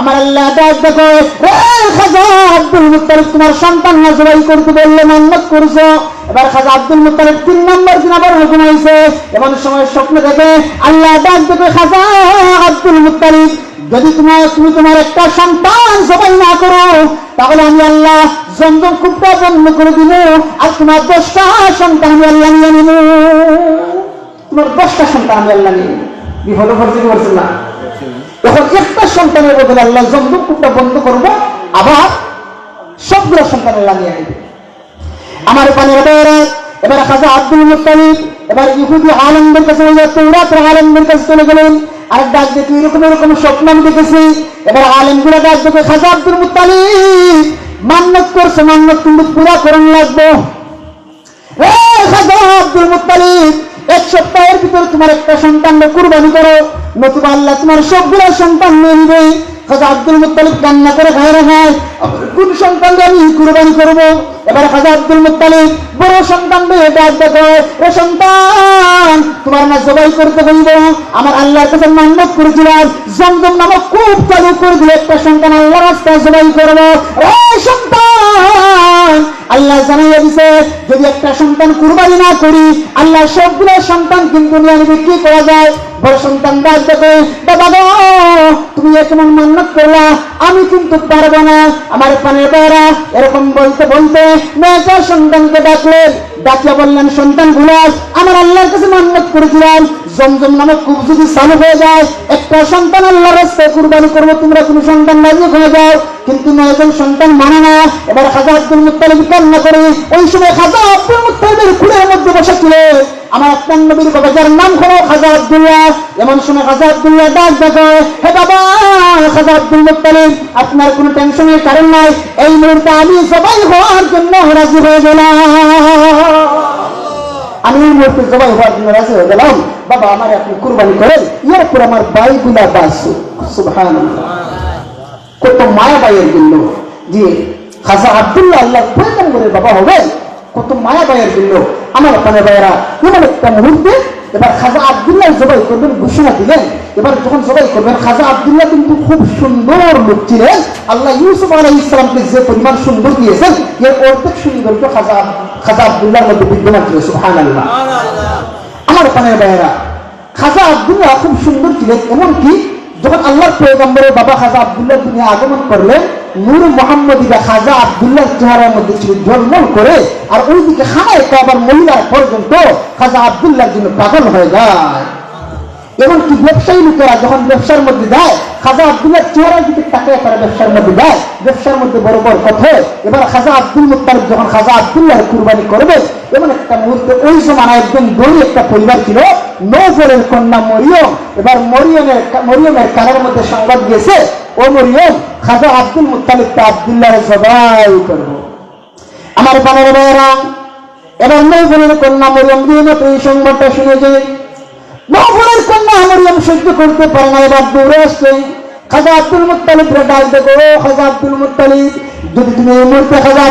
আমার আল্লাহ দেখো আব্দুল তোমার সন্তান করতে বললে করছ। এবার খাজা আব্দুল তিন নম্বর দিন আবার এমন সময় স্বপ্ন দেখে, আল্লাহ দেখে, খাজা আব্দুল যদি তোমার তুমি তোমার একটা সন্তান জবাই না করো, তাহলে আমি আল্লাহ জমজম খুবটা বন্ধ করে দিব, আর তোমার দশটা সন্তান আমি আল্লাহ নিয়ে নিব। তোমার দশটা সন্তান আমি আল্লাহ নিয়ে এখন একটা সন্তানের বদলে আল্লাহ খুবটা বন্ধ করব, আবার সবগুলো সন্তান আল্লাহ নিয়ে নিবে আমার বেড়া এবার খাজা আব্দুল মুতালিব এবার ইহুদি আলমদের কাছে ওই তৌরাত আলমদের কাছে চলে গেলেন। আর ডাক দেখে, এরকম এরকম স্বপ্ন আমি দেখেছি। এবার আলেমগুলো ডাক দেখে, খাজা আব্দুল মুতালিব মান্নত করছে, মান্নত কিন্তু পুরা করুন লাগবো। খাজা আব্দুল মুতালিব এক সপ্তাহের ভিতরে তোমার একটা সন্তান কুরবানি করো, নতুবা আল্লাহ তোমার সবগুলো সন্তান নিয়ে নিবে। খাজা আব্দুল মুতালিব কান্না করে খায় রাখায় কোন সন্তান আমি কুরবানি করব? এবার খাজা আব্দুল মুতালিব বড় সন্তান মেয়ে ডাক দেখো এ সন্তান, তোমার না জবাই করতে হইব। আমার আল্লাহর কাছে মান্যত করেছিলাম, জমজম নামক খুব চালু করে দিলে একটা সন্তান আল্লাহ রাস্তায় জবাই করব। এ সন্তান আল্লাহ জানাইয়া দিছে, যদি একটা সন্তান কুরবানি না করি, আল্লাহ সবগুলো সন্তান কিন্তু নিয়ে বিক্রি করা যায়। বড় সন্তান ডাক বাবা, তুমি কেমন মান্যত করলা? আমি কিন্তু পারব না। আমার পানের বেড়া এরকম বলতে বলতে মেয়েটার সন্তানকে ডাকলেন ডাকিয়া বললেন, সন্তান গুলাস, আমার আল্লাহর কাছে মান্যত করেছিলাম। জমজম নামক খুব যদি চালু হয়ে যায়, একটা সন্তান আল্লাহর রাস্তায় কুরবানি করব, তোমরা কোনো সন্তান নাজিক হয়ে যাও। কিন্তু নয়জন সন্তান মানে না। এবার খাজা আব্দুল মুত্তালিব কান্না করে, ওই সময় খাজা আব্দুল খুলের মধ্যে বসে ছিল। আমার আপনার নবীর বাবা যার নাম হলো খাজা আব্দুল্লাহ। এমন সময় খাজা আব্দুল্লাহ ডাক দেখো হে বাবা, খাজা আব্দুল মুত্তালিব, আপনার কোনো টেনশনের কারণ নাই। এই মুহূর্তে আমি সবাই হওয়ার জন্য রাজি হয়ে গেলাম। আমি এই মুহূর্তে জবাই হওয়ার জন্য রাজি হয়ে গেলাম। বাবা, আমার আপনি কুরবানি করেন। ইয়ার পর আমার বাইগুলা বাস। সুবহান কত মায়া বাইয়ের জন্য যে খাজা আব্দুল্লাহ আল্লাহ পয়গম্বরের বাবা হবে কত মায়া বাইয়ের জন্য। আমার ওখানে ভাইয়েরা, এবার একটা মুহূর্তে এবার খাজা আব্দুল্লাহ জবাই করবেন ঘোষণা দিলেন। এবার যখন জবাই করবেন খাজা আব্দুল্লাহ কিন্তু খুব সুন্দর লোক ছিলেন। আল্লাহ ইউসুফ আলাই ইসলামকে যে পরিমাণ সুন্দর দিয়েছেন, এর অর্ধেক সৌন্দর্য খাজা খাজা আব্দুল্লাহর মধ্যে বিদ্যমান ছিল সুহান আল্লাহ আমার ওখানে ভাইয়েরা, খাজা আব্দুল্লাহ খুব সুন্দর ছিলেন। এমনকি যখন আল্লাহর পয়গম্বরের বাবা খাজা আব্দুল্লাহ দুনিয়া আগমন করলেন নূর মোহাম্মদীরা খাজা আব্দুল্লাহ চেহারার মধ্যে ছিল ঝলমল করে, আর ওইদিকে খানায় আবার মহিলার পর্যন্ত খাজা আব্দুল্লাহর জন্য পাগল হয়ে যায়। এমনকি ব্যবসায়ী লোকেরা যখন ব্যবসার মধ্যে যায়, খাজা আব্দুল্লাহ চেহারার দিকে তাকায় তারা ব্যবসার মধ্যে যায়, ব্যবসার মধ্যে বড় বড় কথা এবার খাজা আব্দুল মুত্তালিব যখন খাজা আব্দুল্লাহ কুরবানি করবে, এমন একটা মুহূর্তে ওই জমানায় একদম দড়ি একটা পরিবার ছিল নৌফলের কন্যা মরিয়ম। এবার মরিয়মের মরিয়মের কানের মধ্যে সংবাদ দিয়েছে খাজা আব্দুল করব। আমার এবার কন্যা মরিয়ম দিয়ে এই সংবাদটা শুনে যে কন্যা মরিয়ম সহ্য করতে পারে না, এবার দৌড়ে আসছে। খাজা আব্দুল ডাক খাজা আব্দুল যদি তুমি এই মুহূর্তে খাজা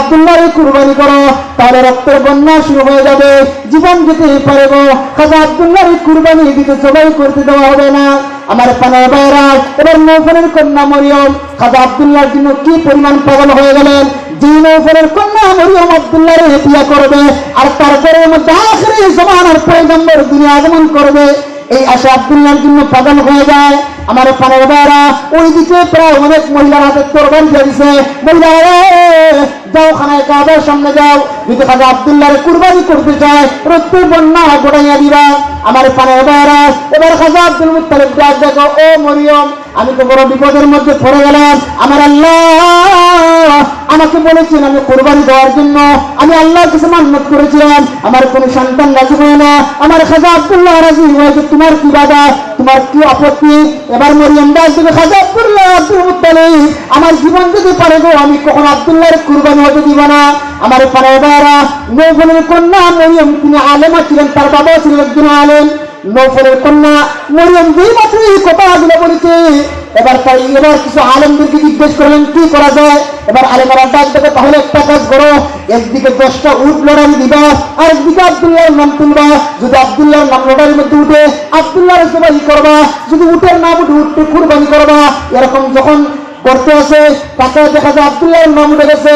কুরবানি করো, তাহলে রক্তের বন্যা শুরু হয়ে যাবে। জীবন যেতে পারে গো। খাজা আব্দুল্লাহ কুরবানি দিতে সবাই করতে দেওয়া হবে না। আমার পানের বাইরা এবার নৌফলের কন্যা মরিয়ম, খাজা আব্দুল্লাহর জন্য কি পরিমাণ পাগল হয়ে গেলেন? যে নৌফলের কন্যা মরিয়ম আব্দুল্লাহর করবে, আর তারপরে মধ্যে আখরি জমানার পয়গম্বর দুনিয়া আগমন করবে। এই আশা আব্দুল্লাহর জন্য পাগল হয়ে যায়। আমার পানের বেড়া ওইদিকে প্রায় অনেক মহিলার হাতে তরবারি দিয়েছে মহিলারা খানায় কাবার সামনে যাও। যদি খাজা আব্দুল্লাহর কুরবানি করতে চায় প্রত্যেক বন্যা গোটাইয়া দিবা। আমার পানে বেড়া এবার খাজা আব্দুল মুত্তালিব ডাক দেখো, ও মরিয়ম, আমি তো বড় বিপদের মধ্যে পড়ে গেলাম। আমার আল্লাহ আমাকে বলেছেন আমি কোরবানি দেওয়ার জন্য। আমি আল্লাহর কাছে মান্নত করেছিলাম। আমার কোনো সন্তান রাজি হয় না। আমার খাজা আব্দুল্লাহ রাজি হয়েছে। তোমার কি বাধা? তোমার কি আপত্তি? এবার মরিয়ম দাস দেবে খাজা আব্দুল্লাহ আব্দুল মুত্তালিব, আমার জীবন যদি পারে গো, আমি কখন আব্দুল্লাহর কুরবানি হতে দিব না। আমার পারে বারা নৌফলের কন্যা মরিয়ম, তিনি আলেমা ছিলেন, তার বাবা ছিলেন একজন আলেম। নৌফলের কন্যা মরিয়ম যেই মাত্র এই কথাগুলো বলেছে এবার তাই এবার কিছু আলমদেরকে জিজ্ঞেস করলেন, কি করা যায়? এবার আলেমারা ডাক দেবে, তাহলে একটা কাজ করো, একদিকে দশটা উট লড়াই দিবা আর একদিকে আবদুল্লাহর নাম তুলবা। যদি আবদুল্লাহর নাম লড়াইয়ের মধ্যে উঠে আবদুল্লাহর জবাই করবা, যদি উটের নাম উঠে উঠতে কুরবানি করবা। এরকম যখন করতে আসে তাকে দেখা যায় আবদুল্লাহ নাম উঠে গেছে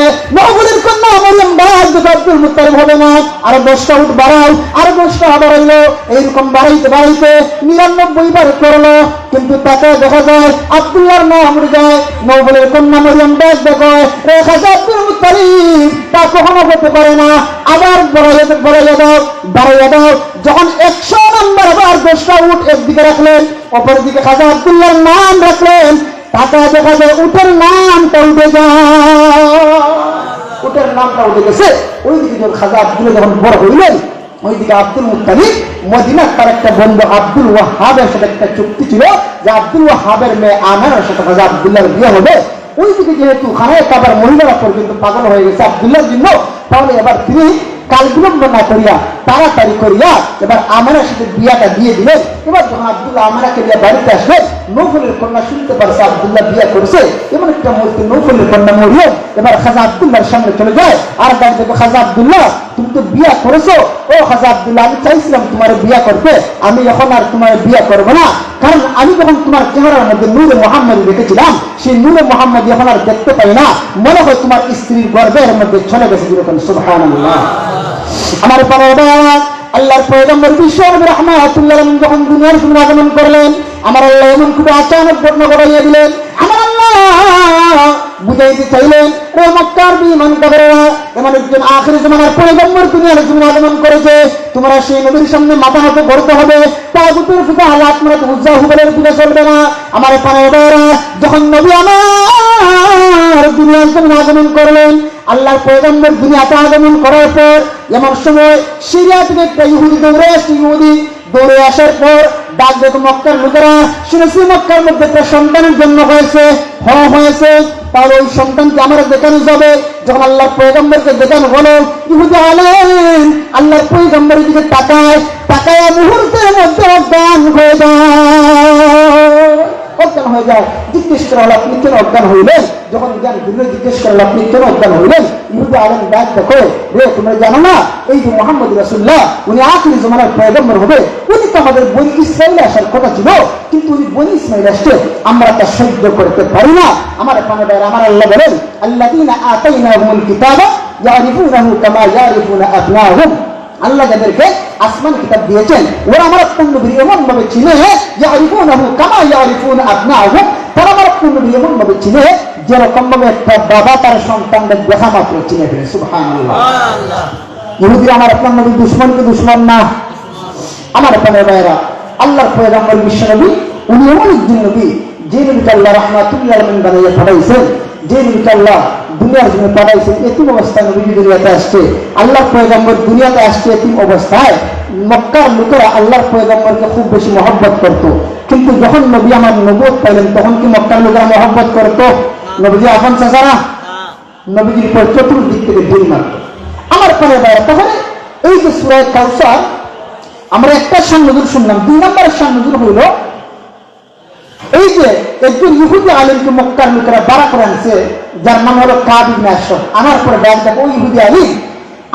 কন্যা মরিয়ম ডাক দেখো আব্দুল মুত্তালিব হবে না। আর দশটা উঠ বাড়াও, আর দশটা বাড়াইলো এইরকম বাড়াইতে বাড়াইতে নিরানব্বই বার করল, কিন্তু তাকে দেখা যায় আবদুল্লাহর নাম উঠে যায় মহবুলের কন্যা মরিয়ম ডাক দেখো রেখা যায় আব্দুল মুত্তালিব তা কখনো হতে পারে না। আবার বড়াইয়া বড়াইয়া দাও, বাড়াইয়া দাও। যখন একশো নাম্বার আবার দশটা উঠ একদিকে রাখলেন, অপরদিকে খাজা আবদুল্লাহর নাম রাখলেন। টাকা দেখা যায় উটের নামটা উঠে যায়। উটের নামটা উঠে গেছে। ওইদিকে যখন খাজা আব্দুল যখন বড় হইলেন, ওইদিকে আব্দুল মুতালিব মদিনার তার একটা বন্ধু আব্দুল ওয়াহাবের সাথে একটা চুক্তি ছিল যে আব্দুল ওয়াহাবের মেয়ে আনার সাথে খাজা আব্দুল্লাহর বিয়ে হবে। ওইদিকে যেহেতু খানায় কাবার মহিলারা পর্যন্ত পাগল হয়ে গেছে আব্দুল্লাহর জন্য, তাহলে এবার তিনি কাল বিলম্ব না করিয়া তাড়াতাড়ি করিয়া এবার আমারের সাথে বিয়াটা দিয়ে দিলেন। এবার যখন আব্দুল্লাহ আমারাকে নিয়ে বাড়িতে আসলেন, নৌফলের কন্যা শুনতে পারছে আব্দুল্লাহ বিয়া করেছে। এমন একটা মুহূর্তে নৌফলের কন্যা মরিয়ম এবার খাজা আব্দুল্লাহর সামনে চলে যায়। আর ডাক দেবে, খাজা আব্দুল্লাহ, তুমি তো বিয়া করেছ। ও খাজা আব্দুল্লাহ, আমি চাইছিলাম তোমার বিয়া করতে। আমি এখন আর তোমার বিয়া করব না। কারণ আমি যখন তোমার চেহারার মধ্যে নূরে মোহাম্মদ দেখেছিলাম, সেই নূরে মোহাম্মদ এখন আর দেখতে পাই না। মনে হয় তোমার স্ত্রীর গর্বের মধ্যে চলে গেছে যেরকম সুবহান আমার পরে আল্লাহর পয়গম্বর বিশ্ব রহমাতুল্লাহ যখন দুনিয়ার জমিনে আগমন করলেন, আমার আল্লাহ এমন খুব আচানক ঘটনা ঘটাইয়া দিলেন। আমার আল্লাহ বুঝাইতে চাইলেন, ও মক্কার বিমান এমন একজন জমানার পয়গম্বর দুনিয়ার জমিনে আগমন করেছে। তোমরা সেই নবীর সামনে মাথা হাতে হবে। তাগুতের হুবলের পূজা চলবে না। আমার পানে যখন নবী আমার দুনিয়ার জমিনে আগমন করলেন আল্লাহর পয়গম্বর দুনিয়াতে আগমন করার পর, এমন সময় সিরিয়া থেকে একটা ইহুদি দৌড়ে আসছে ইহুদি দৌড়ে আসার পর ডাক দেখো মক্কার লোকেরা, শুনেছি মক্কার মধ্যে একটা সন্তানের জন্ম হয়েছে হ হয়েছে, তাহলে ওই সন্তানকে আমার দেখানো যাবে। যখন আল্লাহর পয়গম্বরকে দেখানো হলো, ইহুদি আলেন আল্লাহর পয়গম্বরের দিকে তাকায় তাকায় মুহূর্তের মধ্যে অজ্ঞান হয়ে যায়। অজ্ঞান হয়ে যায়, জিজ্ঞেস করা আপনি কেন অজ্ঞান হইলেন? যখন জ্ঞান ঘুরলে জিজ্ঞেস করল আপনি কেন অজ্ঞান হইলেন? ইহুদি আলম ডাক দেখো, রে, তোমরা জানো না, এই যে মোহাম্মদ রাসুল্লাহ উনি আখিরি জমানার পয়গম্বর হবে, উনি তো আমাদের বনি ইসরায়েলে আসার কথা ছিল, কিন্তু উনি বনি ইসমাইল আসছে আমরা তা সহ্য করতে পারি না। আমার পানে আমার আল্লাহ বলেন আল্লাহ আতাইনাহুমুল কিতাবা ইয়ারিফুনাহু কামা ইয়ারিফুনা আবনাহুম। আল্লাহ যাদেরকে আসমান কিতাব দিয়েছেন। ওরা আমার নবী এমন ভাবে চিনে কামা ইয়ারিফুনা আবনাহুম তারা আমার নবী এমন ভাবে চিনে যেরকম ভাবে একটা বাবা তার সন্তানদের দেখা মাত্র চিনে ফেলে। আমার আপনার নবী দুশ্মনকে দুশ্মন না? আমার প্রাণের ভাইয়েরা আল্লাহর পয়গম্বর বিশ্ব নবী উনি এমন একজন নবী যে নবীকে আল্লাহ রহমাতুল্লাহ বানাইয়া পাঠাইছেন। নবীকে আল্লাহ দুনিয়ার জন্য পাঠাইছেন, এতিম অবস্থায় নবী দুনিয়াতে আসছে। আল্লাহর পয়গম্বর দুনিয়াতে আসছে এতিম অবস্থায়। মক্কার লোকেরা আল্লাহর পয়গম্বরকে খুব বেশি মহব্বত করত। কিন্তু যখন নবী আমার নবুত পাইলেন, তখন কি মক্কার লোকেরা মহব্বত করত? নবীজি আপন চাচারা, নবীজির পর চতুর্দিক থেকে ঢিল মারত। আমার পরে তাহলে এই যে সুরায় কাউসার আমরা একটা সান্নজুর শুনলাম, দুই নম্বরের সান্নজুর হইল এই যে একজন ইহুদি আলিমকে মক্কার লোকেরা বাড়া করে আনছে, যার নাম হলো কাবিব নাশর আনার পরে ডাক দেখো ওই ইহুদি আলিম।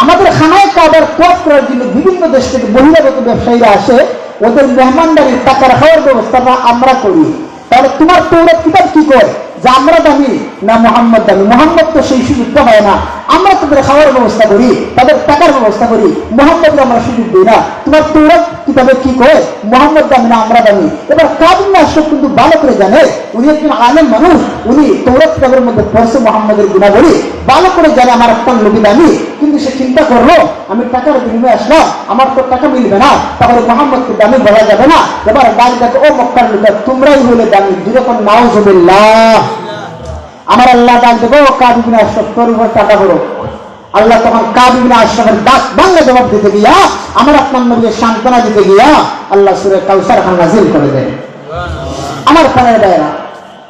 আমাদের খানায় কাবার ক্রস করার জন্য বিভিন্ন দেশ থেকে বহিরাগত ব্যবসায়ীরা আসে, ওদের মেহমানদারির টাকার খাওয়ার ব্যবস্থাটা আমরা করি। তাহলে তোমার তৌরত কিতাব কি করে যে আমরা দামি না মোহাম্মদ দামি? মোহাম্মদ তো সেই সুযোগটা হয় না। আমরা তাদের খাওয়ার ব্যবস্থা করি, তাদের টাকার ব্যবস্থা করি। মোহাম্মদকে আমরা সুযোগ দিই না। তোমার তৌরত কিতাবে কি করে মোহাম্মদ দামি না আমরা দামি? এবার কাবিন আশরফ কিন্তু ভালো করে জানে। উনি একজন আলেম মানুষ। উনি তৌরত কিতাবের মধ্যে পড়ছে মোহাম্মদের গুণাবলী। ভালো করে জানে আমার একটা নবী দামি। কিন্তু সে চিন্তা করল, আমি টাকার বিনিময়ে আসলাম, আমার তো টাকা মিলবে না। তাহলে মোহাম্মদকে দামি বলা যাবে না। এবার গাড়ি দেখো, ও মক্কার লোকের, তোমরাই হলে দামি। যেরকম নাউজুবিল্লাহ। আমার আল্লাহ ডাক দেবো কাবিবিন আশরফ তোর উপর টাকা করো আল্লাহ তখন কাবিবিন আশরফের ডাক বাংলা জবাব দিতে গিয়া, আমার আপনার নবীকে সান্ত্বনা দিতে গিয়া আল্লাহ সুরে কাউসার খান নাজিল করে দেয়। আমার প্রাণের দায়রা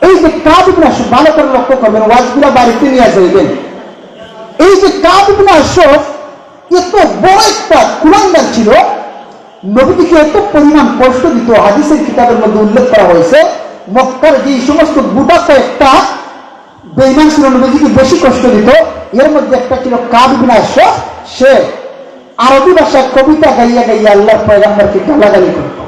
এই যে কাবিবিন আশরফ ভালো করে লক্ষ্য করবেন, ওয়াজগুলো বাড়িতে নিয়ে যাইবেন। এই যে কাবিবিন আশরফ এত বড় একটা কুলাঙ্গার ছিল, নবীজিকে এত পরিমাণ কষ্ট দিত, হাদিসের কিতাবের মধ্যে উল্লেখ করা হয়েছে, মক্কার যে সমস্ত গোটা কয়েকটা বেইমান ছিল নবীজিকে বেশি কষ্ট দিত, এর মধ্যে একটা ছিল কাব বিন আশরাফ সে আরবি ভাষায় কবিতা গাইয়া গাইয়া আল্লাহর পয়গাম্বরকে গালাগালি করত।